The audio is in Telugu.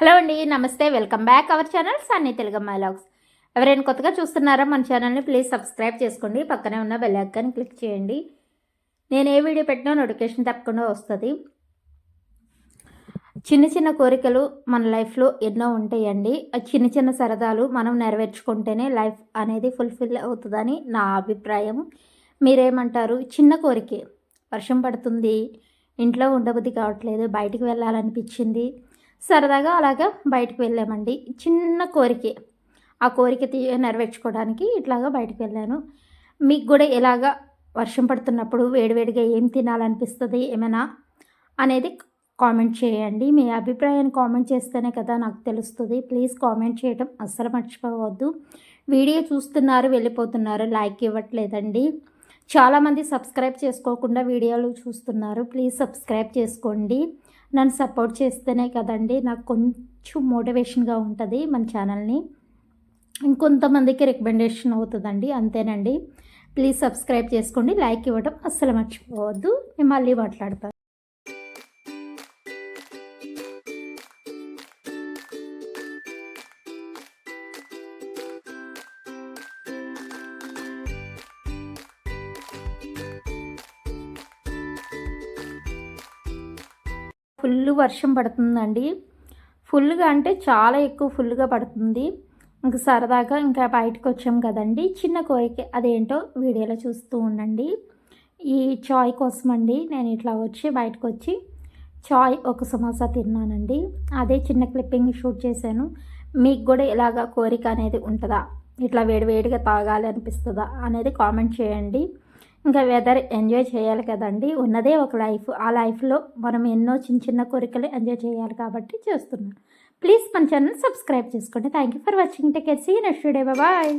హలో అండి నమస్తే. Welcome back our channel Sunny Telugu vlogs ఎవరైనా కొత్తగా చూస్తున్నారా మన ఛానల్ని ప్లీజ్ సబ్స్క్రైబ్ చేసుకోండి. పక్కనే ఉన్న బెల్ ఐకాన్ క్లిక్ చేయండి. నేను ఏ వీడియో పెట్టినా నోటిఫికేషన్ తప్పకుండా వస్తుంది. చిన్న చిన్న కోరికలు మన లైఫ్లో ఎన్నో ఉంటాయండి. ఆ చిన్న చిన్న సరదాలు మనం నెరవేర్చుకుంటేనే లైఫ్ అనేది ఫుల్ఫిల్ అవుతుందని నా అభిప్రాయం. మీరేమంటారు? చిన్న కోరికే. వర్షం పడుతుంది ఇంట్లో ఉండబుద్ధి కావట్లేదు బయటికి వెళ్ళాలనిపించింది సరదాగా అలాగా బయటకు వెళ్ళామండి. చిన్న కోరికే. ఆ కోరిక నెరవేర్చుకోవడానికి ఇట్లాగా బయటకు వెళ్ళాను. మీకు కూడా ఇలాగా వర్షం పడుతున్నప్పుడు వేడివేడిగా ఏం తినాలనిపిస్తుంది ఏమైనా అనేది కామెంట్ చేయండి. మీ అభిప్రాయాన్ని కామెంట్ చేస్తేనే కదా నాకు తెలుస్తుంది. ప్లీజ్ కామెంట్ చేయడం అస్సలు మర్చిపోవద్దు. వీడియో చూస్తున్నారు వెళ్ళిపోతున్నారు లైక్ ఇవ్వట్లేదండి. చాలామంది సబ్స్క్రైబ్ చేసుకోకుండా వీడియోలు చూస్తున్నారు. ప్లీజ్ సబ్స్క్రైబ్ చేసుకోండి. నన్ను సపోర్ట్ చేస్తేనే కదండి. నాకు కొంచెం మోటివేషన్గా ఉంటుంది మన ఛానల్ని. ఇంకొంతమందికి రికమెండేషన్ అవుతుందండి. అంతేనండి. ప్లీజ్ సబ్స్క్రైబ్ చేసుకోండి. లైక్ ఇవ్వడం అస్సలు మర్చిపోవద్దు. నేను మళ్ళీ మాట్లాడతాను ఫుల్ వర్షం పడుతుందండి. ఫుల్గా అంటే చాలా ఎక్కువ ఫుల్గా పడుతుంది. ఇంకా సరదాగా ఇంకా బయటకు వచ్చాం కదండి. చిన్న కోరిక అదేంటో వీడియోలో చూస్తూ ఉండండి. ఈ చాయ్ కోసం అండి నేను ఇట్లా వచ్చి బయటకు వచ్చి చాయ్ ఒక సమోసా తిన్నానండి. అదే చిన్న క్లిప్పింగ్ షూట్ చేశాను. మీకు కూడా ఇలాగ కోరిక అనేది ఉంటుందా? ఇట్లా వేడివేడిగా తాగాలి అనిపిస్తుందా అనేది కామెంట్ చేయండి. ఇంకా వెదర్ ఎంజాయ్ చేయాలి కదండి. ఉన్నదే ఒక లైఫ్ ఆ లైఫ్లో మనం ఎన్నో చిన్న చిన్న కోరికలు ఎంజాయ్ చేయాలి కాబట్టి చేస్తున్నాను ప్లీజ్ మన ఛానల్ సబ్స్క్రైబ్ చేసుకోండి. Thank you for watching take care see next day bye